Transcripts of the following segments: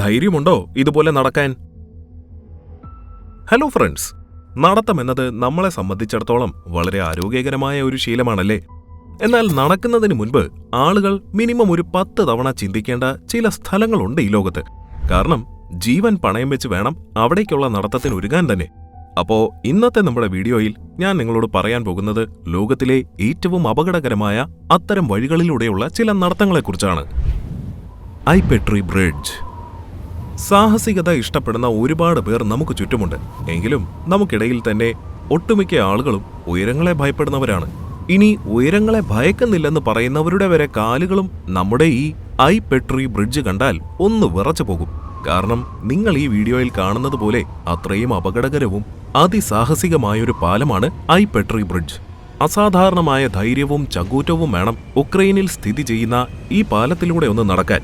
ധൈര്യമുണ്ടോ ഇതുപോലെ നടക്കാൻ? ഹലോ ഫ്രണ്ട്സ് നടത്തം എന്നത് നമ്മളെ സംബന്ധിച്ചിടത്തോളം വളരെ ആരോഗ്യകരമായ ഒരു ശീലമാണല്ലേ? എന്നാൽ നടക്കുന്നതിന് മുൻപ് ആളുകൾ മിനിമം ഒരു പത്ത് തവണ ചിന്തിക്കേണ്ട ചില സ്ഥലങ്ങളുണ്ട് ഈ ലോകത്ത്. കാരണം ജീവൻ പണയം വെച്ച് വേണം അവിടേക്കുള്ള നടത്തത്തിന് ഒരുങ്ങാൻ തന്നെ. അപ്പോ ഇന്നത്തെ നമ്മുടെ വീഡിയോയിൽ ഞാൻ നിങ്ങളോട് പറയാൻ പോകുന്നത് ലോകത്തിലെ ഏറ്റവും അപകടകരമായ അത്തരം വഴികളിലൂടെയുള്ള ചില നടത്തങ്ങളെക്കുറിച്ചാണ്. I Petri bridge. സാഹസികത ഇഷ്ടപ്പെടുന്ന ഒരുപാട് പേർ നമുക്ക് ചുറ്റുമുണ്ട്. എങ്കിലും നമുക്കിടയിൽ തന്നെ ഒട്ടുമിക്ക ആളുകളും ഉയരങ്ങളെ ഭയപ്പെടുന്നവരാണ്. ഇനി ഉയരങ്ങളെ ഭയക്കുന്നില്ലെന്ന് പറയുന്നവരുടെ വരെ കാലുകളും നമ്മുടെ ഈ ഐ പെട്രി ബ്രിഡ്ജ് കണ്ടാൽ ഒന്ന് വിറച്ചു പോകും. കാരണം നിങ്ങൾ ഈ വീഡിയോയിൽ കാണുന്നത് പോലെ അത്രയും അപകടകരവും അതിസാഹസികമായൊരു പാലമാണ് ഐ പെട്രി ബ്രിഡ്ജ്. അസാധാരണമായ ധൈര്യവും ചകൂറ്റവും വേണം ഉക്രൈനിൽ സ്ഥിതി ചെയ്യുന്ന ഈ പാലത്തിലൂടെ ഒന്ന് നടക്കാൻ.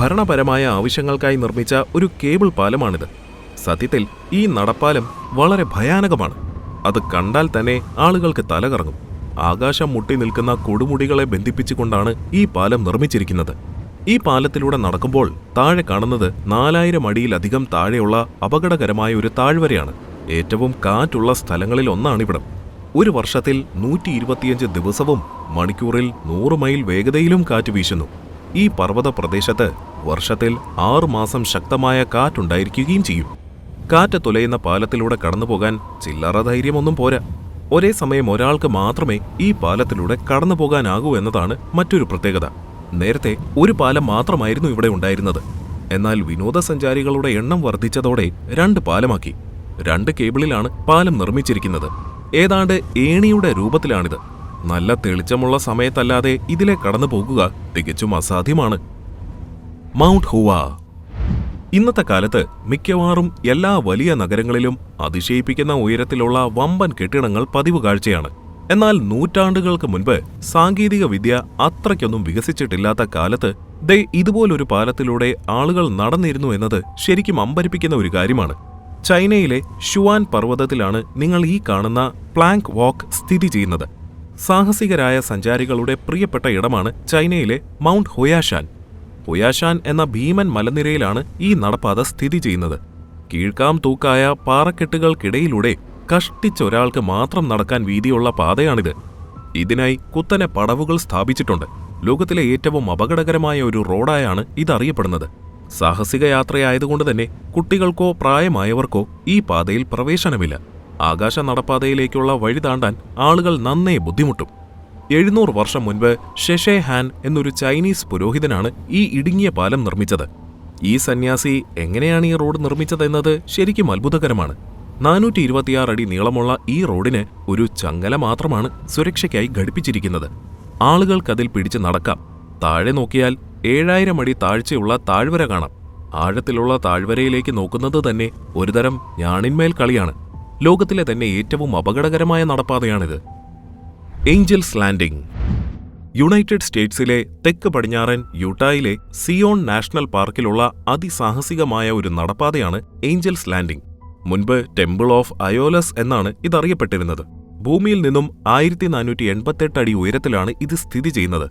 ഭരണപരമായ ആവശ്യങ്ങൾക്കായി നിർമ്മിച്ച ഒരു കേബിൾ പാലമാണിത്. സത്യത്തിൽ ഈ നടപ്പാലം വളരെ ഭയാനകമാണ്. അത് കണ്ടാൽ തന്നെ ആളുകൾക്ക് തലകറങ്ങും. ആകാശം മുട്ടി നിൽക്കുന്ന കൊടുമുടികളെ ബന്ധിപ്പിച്ചുകൊണ്ടാണ് ഈ പാലം നിർമ്മിച്ചിരിക്കുന്നത്. ഈ പാലത്തിലൂടെ നടക്കുമ്പോൾ താഴെ കാണുന്നത് നാലായിരം അടിയിലധികം താഴെയുള്ള അപകടകരമായ ഒരു താഴ്വരയാണ്. ഏറ്റവും കാറ്റുള്ള സ്ഥലങ്ങളിൽ ഒന്നാണിവിടം. ഒരു വർഷത്തിൽ നൂറ്റി ഇരുപത്തിയഞ്ച് ദിവസവും മണിക്കൂറിൽ നൂറ് മൈൽ വേഗതയിലും കാറ്റ് വീശുന്നു. ഈ പർവത പ്രദേശത്ത് വർഷത്തിൽ ആറുമാസം ശക്തമായ കാറ്റുണ്ടായിരിക്കുകയും ചെയ്യും. കാറ്റ് തുലയുന്ന പാലത്തിലൂടെ കടന്നുപോകാൻ ചില്ലറ ധൈര്യമൊന്നും പോരാ. ഒരേ സമയം ഒരാൾക്ക് മാത്രമേ ഈ പാലത്തിലൂടെ കടന്നു പോകാനാകൂ എന്നതാണ് മറ്റൊരു പ്രത്യേകത. നേരത്തെ ഒരു പാലം മാത്രമായിരുന്നു ഇവിടെ ഉണ്ടായിരുന്നത്. എന്നാൽ വിനോദസഞ്ചാരികളുടെ എണ്ണം വർദ്ധിച്ചതോടെ രണ്ട് പാലമാക്കി. രണ്ട് കേബിളിലാണ് പാലം നിർമ്മിച്ചിരിക്കുന്നത്. ഏതാണ്ട് ഏണിയുടെ രൂപത്തിലാണിത്. നല്ല തെളിച്ചമുള്ള സമയത്തല്ലാതെ ഇതിലെ കടന്നു പോകുക തികച്ചും അസാധ്യമാണ്. മൗണ്ട് ഹുവ. ഇന്നത്തെ കാലത്ത് മിക്കവാറും എല്ലാ വലിയ നഗരങ്ങളിലും അതിശയിപ്പിക്കുന്ന ഉയരത്തിലുള്ള വമ്പൻ കെട്ടിടങ്ങൾ പതിവ് കാഴ്ചയാണ്. എന്നാൽ നൂറ്റാണ്ടുകൾക്ക് മുൻപ് സാങ്കേതിക വിദ്യ അത്രയ്ക്കൊന്നും വികസിച്ചിട്ടില്ലാത്ത കാലത്ത് ദേ ഇതുപോലൊരു പാലത്തിലൂടെ ആളുകൾ നടന്നിരുന്നു എന്നത് ശരിക്കും അമ്പരിപ്പിക്കുന്ന ഒരു കാര്യമാണ്. ചൈനയിലെ ഷുവാൻ പർവതത്തിലാണ് നിങ്ങൾ ഈ കാണുന്ന പ്ലാങ്ക് വാക്ക് സ്ഥിതി ചെയ്യുന്നത്. സാഹസികരായ സഞ്ചാരികളുടെ പ്രിയപ്പെട്ട ഇടമാണ് ചൈനയിലെ മൗണ്ട് ഹൊയാഷാൻ. ഹൊയാഷാൻ എന്ന ഭീമൻ മലനിരയിലാണ് ഈ നടപ്പാത സ്ഥിതി ചെയ്യുന്നത്. കീഴ്ക്കാം തൂക്കായ പാറക്കെട്ടുകൾക്കിടയിലൂടെ കഷ്ടിച്ചൊരാൾക്ക് മാത്രം നടക്കാൻ വീതിയുള്ള പാതയാണിത്. ഇതിനായി കുത്തനെ പടവുകൾ സ്ഥാപിച്ചിട്ടുണ്ട്. ലോകത്തിലെ ഏറ്റവും അപകടകരമായ ഒരു റോഡായാണ് ഇതറിയപ്പെടുന്നത്. സാഹസിക യാത്രയായതുകൊണ്ട് തന്നെ കുട്ടികൾക്കോ പ്രായമായവർക്കോ ഈ പാതയിൽ പ്രവേശനമില്ല. ആകാശ നടപ്പാതയിലേക്കുള്ള വഴി താണ്ടാൻ ആളുകൾ നന്നേ ബുദ്ധിമുട്ടും. എഴുന്നൂറ് വർഷം മുൻപ് ഷെഷെ ഹാൻ എന്നൊരു ചൈനീസ് പുരോഹിതനാണ് ഈ ഇടുങ്ങിയ പാലം നിർമ്മിച്ചത്. ഈ സന്യാസി എങ്ങനെയാണ് ഈ റോഡ് നിർമ്മിച്ചതെന്നത് ശരിക്കും അത്ഭുതകരമാണ്. നാനൂറ്റി ഇരുപത്തിയാറ് അടി നീളമുള്ള ഈ റോഡിന് ഒരു ചങ്ങല മാത്രമാണ് സുരക്ഷയ്ക്കായി ഘടിപ്പിച്ചിരിക്കുന്നത്. ആളുകൾക്കതിൽ പിടിച്ച് നടക്കാം. താഴെ നോക്കിയാൽ ഏഴായിരം അടി താഴ്ചയുള്ള താഴ്വര കാണാം. ആഴത്തിലുള്ള താഴ്വരയിലേക്ക് നോക്കുന്നത് തന്നെ ഒരുതരം ഞാണിന്മേൽ കളിയാണ്. ലോകത്തിലെ തന്നെ ഏറ്റവും അപകടകരമായ നടപ്പാതയാണിത്. Angels Landing. യുണൈറ്റഡ് സ്റ്റേറ്റ്സിലെ തെക്ക് പടിഞ്ഞാറൻ യൂട്ടായിലെ സിയോൺ നാഷണൽ പാർക്കിലുള്ള അതിസാഹസികമായ ഒരു നടപ്പാതയാണ് ഏഞ്ചൽസ് ലാൻഡിംഗ്. മുൻപ് ടെമ്പിൾ ഓഫ് അയോലസ് എന്നാണ് ഇതറിയപ്പെട്ടിരുന്നത്. ഭൂമിയിൽ നിന്നും ആയിരത്തി നാനൂറ്റി എൺപത്തെട്ട് അടി ഉയരത്തിലാണ് ഇത് സ്ഥിതി ചെയ്യുന്നത്.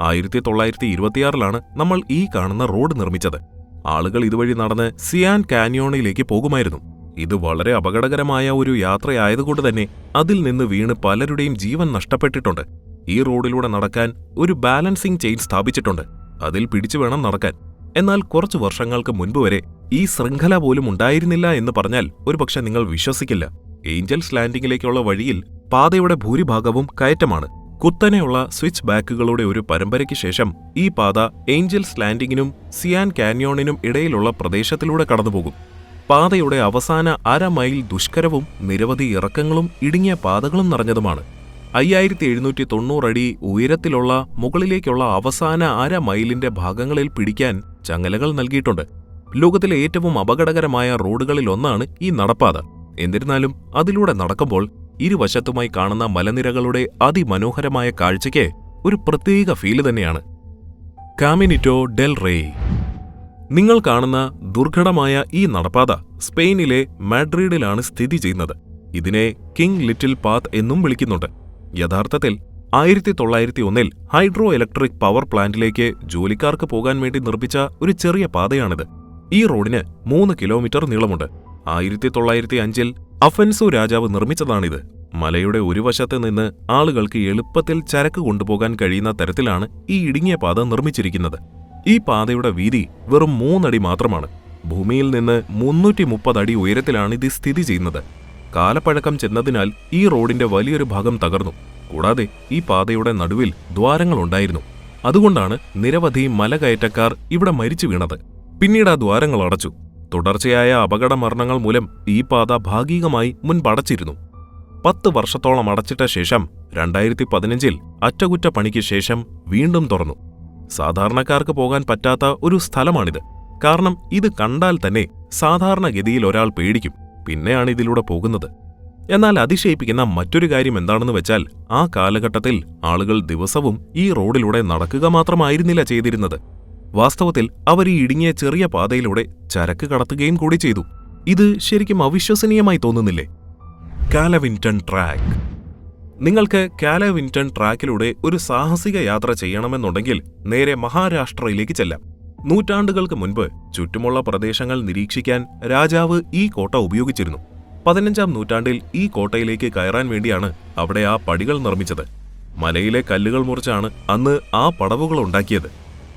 ആയിരത്തി തൊള്ളായിരത്തി ഇരുപത്തിയാറിലാണ് നമ്മൾ ഈ കാണുന്ന റോഡ് നിർമ്മിച്ചത്. ആളുകൾ ഇതുവഴി നടന്ന് സിയാൻ കാനിയോണിലേക്ക് പോകുമായിരുന്നു. ഇത് വളരെ അപകടകരമായ ഒരു യാത്രയായതുകൊണ്ട് തന്നെ അതിൽ നിന്ന് വീണ് പലരുടെയും ജീവൻ നഷ്ടപ്പെട്ടിട്ടുണ്ട്. ഈ റോഡിലൂടെ നടക്കാൻ ഒരു ബാലൻസിംഗ് ചെയിൻ സ്ഥാപിച്ചിട്ടുണ്ട്. അതിൽ പിടിച്ചു വേണം നടക്കാൻ. എന്നാൽ കുറച്ചു വർഷങ്ങൾക്ക് മുൻപ് വരെ ഈ ശൃംഖല പോലും ഉണ്ടായിരുന്നില്ല എന്ന് പറഞ്ഞാൽ ഒരുപക്ഷെ നിങ്ങൾ വിശ്വസിക്കില്ല. ഏഞ്ചൽസ് ലാൻഡിംഗിലേക്കുള്ള വഴിയിൽ പാതയുടെ ഭൂരിഭാഗവും കയറ്റമാണ്. കുത്തനെയുള്ള സ്വിച്ച് ബാക്കുകളുടെ ഒരു പരമ്പരയ്ക്ക് ശേഷം ഈ പാത ഏഞ്ചൽസ് ലാൻഡിങ്ങിനും സിയാൻ കാന്യോണിനും ഇടയിലുള്ള പ്രദേശത്തിലൂടെ കടന്നുപോകും. പാതയുടെ അവസാന അര മൈൽ ദുഷ്കരവും നിരവധി ഇറക്കങ്ങളും ഇടുങ്ങിയ പാതകളും നിറഞ്ഞതുമാണ്. അയ്യായിരത്തി എഴുന്നൂറ്റി തൊണ്ണൂറടി ഉയരത്തിലുള്ള മുകളിലേക്കുള്ള അവസാന അര മൈലിന്റെ ഭാഗങ്ങളിൽ പിടിക്കാൻ ചങ്ങലകൾ നൽകിയിട്ടുണ്ട്. ലോകത്തിലെ ഏറ്റവും അപകടകരമായ റോഡുകളിലൊന്നാണ് ഈ നടപ്പാത. എന്നിരുന്നാലും അതിലൂടെ നടക്കുമ്പോൾ ഇരുവശത്തുമായി കാണുന്ന മലനിരകളുടെ അതിമനോഹരമായ കാഴ്ചയ്ക്ക് ഒരു പ്രത്യേക ഫീൽ തന്നെയാണ്. Caminito del Rey. നിങ്ങൾ കാണുന്ന ദുർഘടമായ ഈ നടപ്പാത സ്പെയിനിലെ മാഡ്രിഡിലാണ് സ്ഥിതി ചെയ്യുന്നത്. ഇതിനെ കിങ് ലിറ്റിൽ പാത്ത് എന്നും വിളിക്കുന്നുണ്ട്. യഥാർത്ഥത്തിൽ ആയിരത്തി തൊള്ളായിരത്തി ഒന്നിൽ ഹൈഡ്രോ ഇലക്ട്രിക് പവർ പ്ലാന്റിലേക്ക് ജോലിക്കാർക്ക് പോകാൻ വേണ്ടി നിർമ്മിച്ച ഒരു ചെറിയ പാതയാണിത്. ഈ റോഡിന് മൂന്ന് കിലോമീറ്റർ നീളമുണ്ട്. ആയിരത്തി തൊള്ളായിരത്തി അഞ്ചിൽ അഫൻസു രാജാവ് നിർമ്മിച്ചതാണിത്. മലയുടെ ഒരു വശത്ത് നിന്ന് ആളുകൾക്ക് എളുപ്പത്തിൽ ചരക്ക് കൊണ്ടുപോകാൻ കഴിയുന്ന തരത്തിലാണ് ഈ ഇടുങ്ങിയ പാത നിർമ്മിച്ചിരിക്കുന്നത്. ഈ പാതയുടെ വീതി വെറും മൂന്നടി മാത്രമാണ്. ഭൂമിയിൽ നിന്ന് മുന്നൂറ്റി മുപ്പത് അടി ഉയരത്തിലാണ് ഇത് സ്ഥിതി ചെയ്യുന്നത്. കാലപ്പഴക്കം ചെന്നതിനാൽ ഈ റോഡിന്റെ വലിയൊരു ഭാഗം തകർന്നു. കൂടാതെ ഈ പാതയുടെ നടുവിൽ ദ്വാരങ്ങളുണ്ടായിരുന്നു അതുകൊണ്ടാണ് നിരവധി മലകയറ്റക്കാർ ഇവിടെ മരിച്ചു വീണത്. പിന്നീട് ആ ദ്വാരങ്ങൾ അടച്ചു. തുടർച്ചയായ അപകട മരണങ്ങൾ മൂലം ഈ പാത ഭാഗികമായി മുൻപടച്ചിരുന്നു. പത്ത് വർഷത്തോളം അടച്ചിട്ട ശേഷം രണ്ടായിരത്തി പതിനഞ്ചിൽ അറ്റകുറ്റപ്പണിക്ക് ശേഷം വീണ്ടും തുറന്നു. സാധാരണക്കാർക്ക് പോകാൻ പറ്റാത്ത ഒരു സ്ഥലമാണിത്. കാരണം ഇത് കണ്ടാൽ തന്നെ സാധാരണഗതിയിൽ ഒരാൾ പേടിക്കും. പിന്നെയാണ് ഇതിലൂടെ പോകുന്നത്. എന്നാൽ അതിശയിപ്പിക്കുന്ന മറ്റൊരു കാര്യം എന്താണെന്ന് വെച്ചാൽ ആ കാലഘട്ടത്തിൽ ആളുകൾ ദിവസവും ഈ റോഡിലൂടെ നടക്കുക മാത്രമായിരുന്നില്ല ചെയ്തിരുന്നത്. വാസ്തവത്തിൽ അവർ ഈ ഇടുങ്ങിയ ചെറിയ പാതയിലൂടെ ചരക്ക് കടത്തുകയും കൂടി ചെയ്തു. ഇത് ശരിക്കും അവിശ്വസനീയമായി തോന്നുന്നില്ലേ? കാലവിൻടൺ ട്രാക്ക്. നിങ്ങൾക്ക് കാലവിൻടൺ ട്രാക്കിലൂടെ ഒരു സാഹസിക യാത്ര ചെയ്യണമെന്നുണ്ടെങ്കിൽ നേരെ മഹാരാഷ്ട്രയിലേക്ക് ചെല്ലാം. നൂറ്റാണ്ടുകൾക്ക് മുൻപ് ചുറ്റുമുള്ള പ്രദേശങ്ങൾ നിരീക്ഷിക്കാൻ രാജാവ് ഈ കോട്ട ഉപയോഗിച്ചിരുന്നു. പതിനഞ്ചാം നൂറ്റാണ്ടിൽ ഈ കോട്ടയിലേക്ക് കയറാൻ വേണ്ടിയാണ് അവിടെ ആ പടികൾ നിർമ്മിച്ചത്. മലയിലെ കല്ലുകൾ മുറിച്ചാണ് അന്ന് ആ പടവുകൾ ഉണ്ടാക്കിയത്.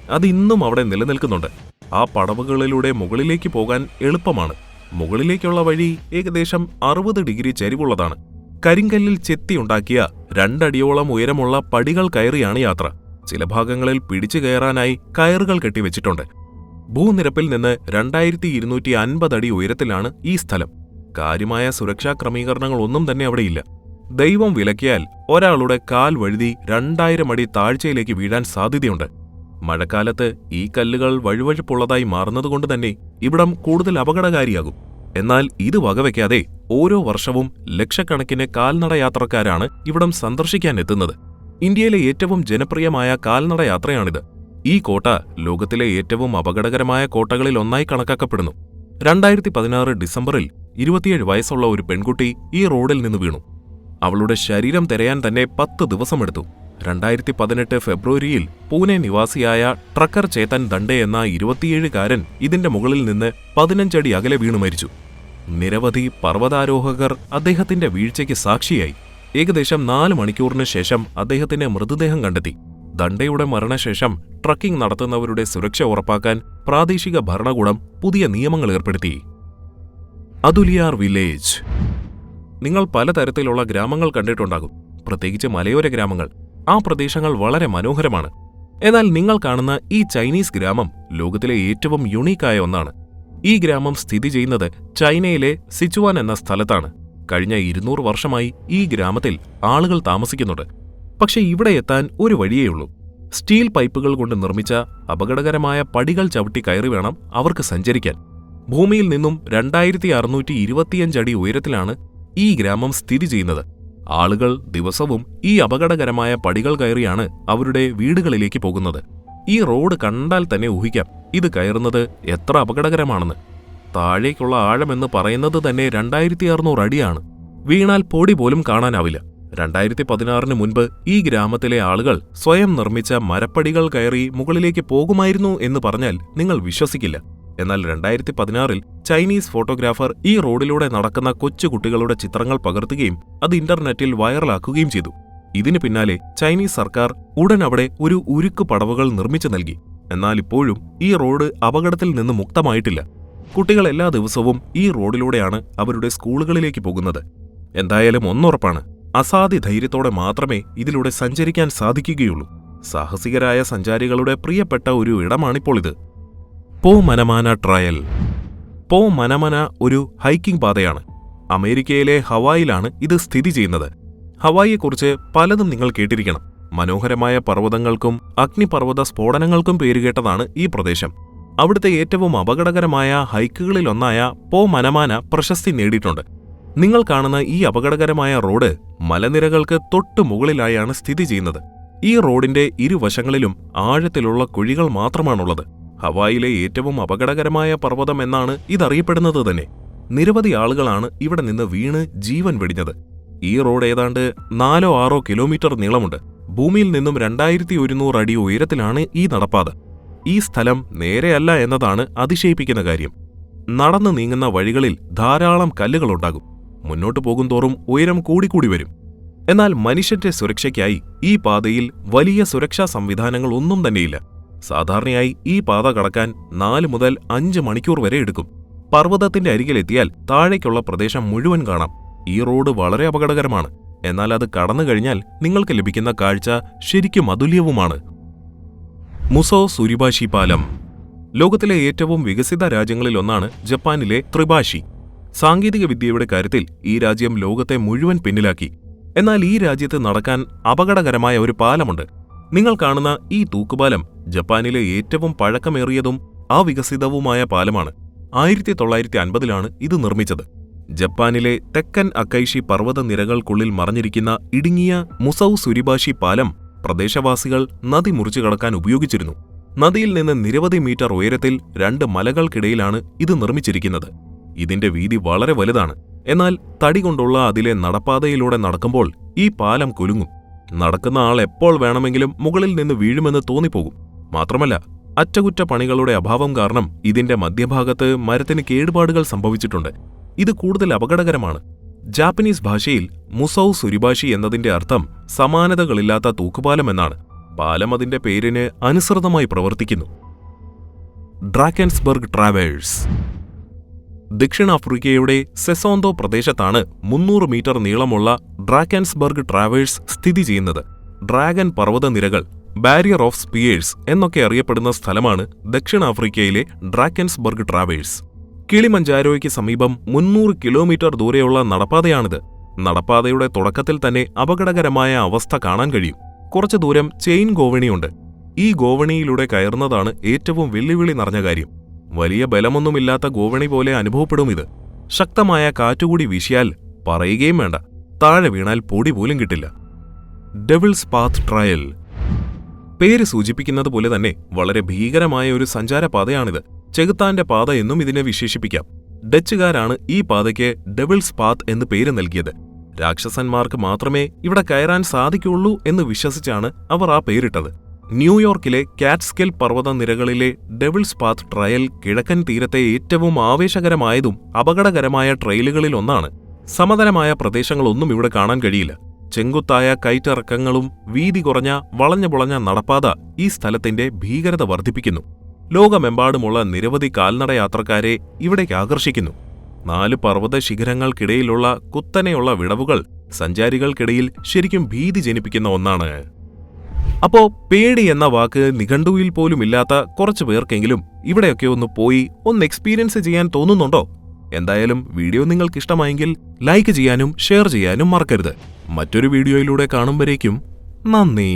അത് ഇന്നും അവിടെ നിലനിൽക്കുന്നുണ്ട്. ആ പടവുകളിലൂടെ മുകളിലേക്ക് പോകാൻ എളുപ്പമാണ്. മുകളിലേക്കുള്ള വഴി ഏകദേശം അറുപത് ഡിഗ്രി ചരിവുള്ളതാണ്. കരിങ്കല്ലിൽ ചെത്തിയുണ്ടാക്കിയ രണ്ടടിയോളം ഉയരമുള്ള പടികൾ കയറിയാണ് യാത്ര. ചില ഭാഗങ്ങളിൽ പിടിച്ചു കയറാനായി കയറുകൾ കെട്ടിവെച്ചിട്ടുണ്ട്. ഭൂനിരപ്പിൽ നിന്ന് രണ്ടായിരത്തി ഇരുന്നൂറ്റി അൻപത് അടി ഉയരത്തിലാണ് ഈ സ്ഥലം. കാര്യമായ സുരക്ഷാ ക്രമീകരണങ്ങൾ ഒന്നും തന്നെ അവിടെയില്ല. ദൈവം വിലക്കിയാൽ ഒരാളുടെ കാൽ വഴുതി രണ്ടായിരം അടി താഴ്ചയിലേക്ക് വീഴാൻ സാധ്യതയുണ്ട്. മഴക്കാലത്ത് ഈ കല്ലുകൾ വഴുവഴുപ്പുള്ളതായി മാറുന്നതുകൊണ്ട് തന്നെ ഇവിടം കൂടുതൽ അപകടകാരിയാകും. എന്നാൽ ഇത് വകവയ്ക്കാതെ ഓരോ വർഷവും ലക്ഷക്കണക്കിന് കാൽനട യാത്രക്കാരാണ് ഇവിടം സന്ദർശിക്കാൻ എത്തുന്നത് ഇന്ത്യയിലെ ഏറ്റവും ജനപ്രിയമായ കാൽനട യാത്രയാണിത് ഈ കോട്ട ലോകത്തിലെ ഏറ്റവും അപകടകരമായ കോട്ടകളിൽ ഒന്നായി കണക്കാക്കപ്പെടുന്നു. രണ്ടായിരത്തി പതിനാറ് ഡിസംബറിൽ ഇരുപത്തിയേഴ് വയസ്സുള്ള ഒരു പെൺകുട്ടി ഈ റോഡിൽ നിന്ന് വീണു. അവളുടെ ശരീരം തിരയാൻ തന്നെ പത്ത് ദിവസമെടുത്തു. രണ്ടായിരത്തി പതിനെട്ട് ഫെബ്രുവരിയിൽ പൂനെ നിവാസിയായ ട്രക്കർ ചേതൻ ദണ്ഡെ എന്ന ഇരുപത്തിയേഴുകാരൻ ഇതിന്റെ മുകളിൽ നിന്ന് പതിനഞ്ചടി അകലെ വീണു മരിച്ചു. നിരവധി പർവതാരോഹകർ അദ്ദേഹത്തിന്റെ വീഴ്ചയ്ക്ക് സാക്ഷിയായി. ഏകദേശം നാല് മണിക്കൂറിന് ശേഷം അദ്ദേഹത്തിന്റെ മൃതദേഹം കണ്ടെത്തി. ദണ്ഡയുടെ മരണശേഷം ട്രക്കിംഗ് നടത്തുന്നവരുടെ സുരക്ഷ ഉറപ്പാക്കാൻ പ്രാദേശിക ഭരണകൂടം പുതിയ നിയമങ്ങൾ ഏർപ്പെടുത്തി. Atuleer village. നിങ്ങൾ പലതരത്തിലുള്ള ഗ്രാമങ്ങൾ കണ്ടിട്ടുണ്ടാകും. പ്രത്യേകിച്ച് മലയോര ഗ്രാമങ്ങൾ. ആ പ്രദേശങ്ങൾ വളരെ മനോഹരമാണ്. എന്നാൽ നിങ്ങൾ കാണുന്ന ഈ ചൈനീസ് ഗ്രാമം ലോകത്തിലെ ഏറ്റവും യുണീക്കായ ഒന്നാണ്. ഈ ഗ്രാമം സ്ഥിതി ചെയ്യുന്നത് ചൈനയിലെ സിച്ചുവാൻ എന്ന സ്ഥലത്താണ്. കഴിഞ്ഞ ഇരുന്നൂറ് വർഷമായി ഈ ഗ്രാമത്തിൽ ആളുകൾ താമസിക്കുന്നുണ്ട്. പക്ഷേ ഇവിടെ എത്താൻ ഒരു വഴിയേയുള്ളൂ സ്റ്റീൽ പൈപ്പുകൾ കൊണ്ട് നിർമ്മിച്ച അപകടകരമായ പടികൾ ചവിട്ടി കയറി വേണം അവർക്ക് സഞ്ചരിക്കാൻ. ഭൂമിയിൽ നിന്നും രണ്ടായിരത്തി അറുന്നൂറ്റി ഇരുപത്തിയഞ്ചടി ഉയരത്തിലാണ് ഈ ഗ്രാമം സ്ഥിതി ചെയ്യുന്നത്. ആളുകൾ ദിവസവും ഈ അപകടകരമായ പടികൾ കയറിയാണ് അവരുടെ വീടുകളിലേക്ക് പോകുന്നത്. ഈ റോഡ് കണ്ടാൽ തന്നെ ഊഹിക്കാം ഇത് കയറുന്നത് എത്ര അപകടകരമാണെന്ന്. താഴേക്കുള്ള ആഴമെന്ന് പറയുന്നത് തന്നെ രണ്ടായിരത്തി അറുന്നൂറ് അടിയാണ്. വീണാൽ പൊടി പോലും കാണാനാവില്ല. രണ്ടായിരത്തി പതിനാറിന് മുൻപ് ഈ ഗ്രാമത്തിലെ ആളുകൾ സ്വയം നിർമ്മിച്ച മരപ്പടികൾ കയറി മുകളിലേക്ക് പോകുമായിരുന്നു എന്ന് പറഞ്ഞാൽ നിങ്ങൾ വിശ്വസിക്കില്ല. എന്നാൽ രണ്ടായിരത്തി പതിനാറിൽ ചൈനീസ് ഫോട്ടോഗ്രാഫർ ഈ റോഡിലൂടെ നടക്കുന്ന കൊച്ചുകുട്ടികളുടെ ചിത്രങ്ങൾ പകർത്തുകയും അത് ഇന്റർനെറ്റിൽ വൈറലാക്കുകയും ചെയ്തു. ഇതിനു പിന്നാലെ ചൈനീസ് സർക്കാർ ഉടൻ അവിടെ ഒരു ഉരുക്ക് പടവുകൾ നിർമ്മിച്ചു നൽകി. എന്നാൽ ഇപ്പോഴും ഈ റോഡ് അപകടത്തിൽ നിന്ന് മുക്തമായിട്ടില്ല. കുട്ടികൾ എല്ലാ ദിവസവും ഈ റോഡിലൂടെയാണ് അവരുടെ സ്കൂളുകളിലേക്ക് പോകുന്നത്. എന്തായാലും ഒന്നുറപ്പാണ്. അസാധ്യ ധൈര്യത്തോടെ മാത്രമേ ഇതിലൂടെ സഞ്ചരിക്കാൻ സാധിക്കുകയുള്ളൂ. സാഹസികരായ സഞ്ചാരികളുടെ പ്രിയപ്പെട്ട ഒരു ഇടമാണിപ്പോൾ ഇത്. പോ മനമാന ട്രയൽ. പോ മനമന ഒരു ഹൈക്കിംഗ് പാതയാണ്. അമേരിക്കയിലെ ഹവായിലാണ് ഇത് സ്ഥിതി ചെയ്യുന്നത്. ഹവായിയെക്കുറിച്ച് പലതും നിങ്ങൾ കേട്ടിരിക്കണം. മനോഹരമായ പർവതങ്ങൾക്കും അഗ്നിപർവത സ്ഫോടനങ്ങൾക്കും പേരുകേട്ടതാണ് ഈ പ്രദേശം. അവിടുത്തെ ഏറ്റവും അപകടകരമായ ഹൈക്കുകളിലൊന്നായ പോ മനമാന പ്രശസ്തി നേടിയിട്ടുണ്ട്. നിങ്ങൾ കാണുന്ന ഈ അപകടകരമായ റോഡ് മലനിരകൾക്ക് തൊട്ടു മുകളിലായാണ് സ്ഥിതി ചെയ്യുന്നത്. ഈ റോഡിന്റെ ഇരുവശങ്ങളിലും ആഴത്തിലുള്ള കുഴികൾ മാത്രമാണുള്ളത്. ഹവായിലെ ഏറ്റവും അപകടകരമായ പർവതം എന്നാണ് ഇതറിയപ്പെടുന്നത് തന്നെ. നിരവധി ആളുകളാണ് ഇവിടെ നിന്ന് വീണ് ജീവൻ വെടിഞ്ഞത്. ഈ റോഡ് ഏതാണ്ട് നാലോ ആറോ കിലോമീറ്റർ നീളമുണ്ട്. ഭൂമിയിൽ നിന്നും രണ്ടായിരത്തി ഒരുന്നൂറ് അടി ഉയരത്തിലാണ് ഈ നടപ്പാത. ഈ സ്ഥലം നേരെയല്ല എന്നതാണ് അതിശയിപ്പിക്കുന്ന കാര്യം. നടന്നു നീങ്ങുന്ന വഴികളിൽ ധാരാളം കല്ലുകളുണ്ടാകും. മുന്നോട്ടു പോകുന്തോറും ഉയരം കൂടിക്കൂടി വരും. എന്നാൽ മനുഷ്യന്റെ സുരക്ഷയ്ക്കായി ഈ പാതയിൽ വലിയ സുരക്ഷാ സംവിധാനങ്ങൾ ഒന്നും തന്നെയില്ല. സാധാരണയായി ഈ പാത കടക്കാൻ നാല് മുതൽ അഞ്ച് മണിക്കൂർ വരെ എടുക്കും. പർവതത്തിന്റെ അരികിലെത്തിയാൽ താഴേക്കുള്ള പ്രദേശം മുഴുവൻ കാണാം. ഈ റോഡ് വളരെ അപകടകരമാണ്. എന്നാൽ അത് കടന്നു കഴിഞ്ഞാൽ നിങ്ങൾക്ക് ലഭിക്കുന്ന കാഴ്ച ശരിക്കും അതുല്യവുമാണ്. മുസോ സുരിബാഷി പാലം. ലോകത്തിലെ ഏറ്റവും വികസിത രാജ്യങ്ങളിലൊന്നാണ് ജപ്പാനിലെ ത്രിഭാഷി സാങ്കേതിക വിദ്യയുടെ കാര്യത്തിൽ ഈ രാജ്യം ലോകത്തെ മുഴുവൻ പിന്നിലാക്കി. എന്നാൽ ഈ രാജ്യത്ത് നടക്കാൻ അപകടകരമായ ഒരു പാലമുണ്ട്. നിങ്ങൾ കാണുന്ന ഈ തൂക്കുപാലം ജപ്പാനിലെ ഏറ്റവും പഴക്കമേറിയതും അവികസിതവുമായ പാലമാണ്. ആയിരത്തി തൊള്ളായിരത്തി അൻപതിലാണ് ഇത് നിർമ്മിച്ചത്. ജപ്പാനിലെ തെക്കൻ അക്കൈഷി പർവതനിരകൾക്കുള്ളിൽ മറഞ്ഞിരിക്കുന്ന ഇടുങ്ങിയ മുസൌ സുരിബാഷി പാലം പ്രദേശവാസികൾ നദി മുറിച്ചു കടക്കാൻ ഉപയോഗിച്ചിരുന്നു. നദിയിൽ നിന്ന് നിരവധി മീറ്റർ ഉയരത്തിൽ രണ്ട് മലകൾക്കിടയിലാണ് ഇത് നിർമ്മിച്ചിരിക്കുന്നത്. ഇതിന്റെ വീതി വളരെ വലുതാണ്. എന്നാൽ തടി കൊണ്ടുള്ള അതിലെ നടപ്പാതയിലൂടെ നടക്കുമ്പോൾ ഈ പാലം കുലുങ്ങും. നടക്കുന്ന ആൾ എപ്പോൾ വേണമെങ്കിലും മുകളിൽ നിന്ന് വീഴുമെന്ന് തോന്നിപ്പോകും. മാത്രമല്ല അറ്റകുറ്റപ്പണികളുടെ അഭാവം കാരണം ഇതിന്റെ മധ്യഭാഗത്ത് മരത്തിന് കേടുപാടുകൾ സംഭവിച്ചിട്ടുണ്ട്. ഇത് കൂടുതൽ അപകടകരമാണ്. ജാപ്പനീസ് ഭാഷയിൽ മുസൌ സുരിഭാഷി എന്നതിന്റെ അർത്ഥം സമാനതകളില്ലാത്ത തൂക്കുപാലം എന്നാണ്. പാലം അതിന്റെ പേരിന് അനുസൃതമായി പ്രവർത്തിക്കുന്നു. ഡ്രാക്കൻസ്ബർഗ് ട്രാവേഴ്സ് ദക്ഷിണാഫ്രിക്കയുടെ സെസോന്തോ പ്രദേശത്താണ് മുന്നൂറ് മീറ്റർ നീളമുള്ള ഡ്രാഗൻസ്ബർഗ് ട്രാവേഴ്സ് സ്ഥിതി ചെയ്യുന്നത്. ഡ്രാഗൻ പർവതനിരകൾ ബാരിയർ ഓഫ് സ്പിയേഴ്സ് എന്നൊക്കെ അറിയപ്പെടുന്ന സ്ഥലമാണ് ദക്ഷിണാഫ്രിക്കയിലെ ഡ്രാഗൻസ്ബർഗ് ട്രാവേഴ്സ്. കിളിമഞ്ചാരോയ്ക്ക് സമീപം മുന്നൂറ് കിലോമീറ്റർ ദൂരെയുള്ള നടപ്പാതയാണിത്. നടപ്പാതയുടെ തുടക്കത്തിൽ തന്നെ അപകടകരമായ അവസ്ഥ കാണാൻ കഴിയും. കുറച്ചു ദൂരം ചെയിൻ ഗോവണിയുണ്ട്. ഈ ഗോവണിയിലൂടെ കയറുന്നതാണ് ഏറ്റവും വെല്ലുവിളി നിറഞ്ഞ കാര്യം. വലിയ ബലമൊന്നുമില്ലാത്ത ഗോവണി പോലെ അനുഭവപ്പെടും ഇത്. ശക്തമായ കാറ്റുകൂടി വീശിയാൽ പറയുകയും വേണ്ട. താഴെ വീണാൽ പൊടി പോലും കിട്ടില്ല. ഡെവിൾസ് പാത്ത് ട്രയൽ പേര് സൂചിപ്പിക്കുന്നത് പോലെ തന്നെ വളരെ ഭീകരമായ ഒരു സഞ്ചാരപാതയാണിത് ചെകുത്താന്റെ പാത എന്നും ഇതിനെ വിശേഷിപ്പിക്കാം. ഡച്ചുകാരാണ് ഈ പാതയ്ക്ക് ഡെവിൾസ് പാത്ത് എന്ന് പേര് നൽകിയത്. രാക്ഷസന്മാർക്ക് മാത്രമേ ഇവിടെ കയറാൻ സാധിക്കുള്ളൂ എന്ന് വിശ്വസിച്ചാണ് അവർ ആ പേരിട്ടത്. ന്യൂയോർക്കിലെ കാറ്റ്സ്കെൽ പർവതനിരകളിലെ ഡെവിൾസ് പാത്ത് ട്രയൽ കിഴക്കൻ തീരത്തെ ഏറ്റവും ആവേശകരമായതും അപകടകരമായ ട്രയലുകളിലൊന്നാണ്. സമതലമായ പ്രദേശങ്ങളൊന്നും ഇവിടെ കാണാൻ കഴിയില്ല. ചെങ്കുത്തായ കയറ്റിറക്കങ്ങളും വീതി കുറഞ്ഞ വളഞ്ഞു പുളഞ്ഞ നടപ്പാത ഈ സ്ഥലത്തിന്റെ ഭീകരത വർദ്ധിപ്പിക്കുന്നു. ലോകമെമ്പാടുമുള്ള നിരവധി കാൽനടയാത്രക്കാരെ ഇവിടേക്ക് ആകർഷിക്കുന്നു. നാല് പർവത ശിഖരങ്ങൾക്കിടയിലുള്ള കുത്തനെയുള്ള വിടവുകൾ സഞ്ചാരികൾക്കിടയിൽ ശരിക്കും ഭീതി ജനിപ്പിക്കുന്ന ഒന്നാണ്. അപ്പോ പേടി എന്ന വാക്ക് നിഘണ്ടുവിൽ പോലും ഇല്ലാത്ത കുറച്ചു പേർക്കെങ്കിലും ഇവിടെയൊക്കെ ഒന്ന് പോയി ഒന്ന് എക്സ്പീരിയൻസ് ചെയ്യാൻ തോന്നുന്നുണ്ടോ? എന്തായാലും വീഡിയോ നിങ്ങൾക്ക് ഇഷ്ടമായെങ്കിൽ ലൈക്ക് ചെയ്യാനും ഷെയർ ചെയ്യാനും മറക്കരുത്. മറ്റൊരു വീഡിയോയിലൂടെ കാണുമ്പോഴേക്കും നന്ദി.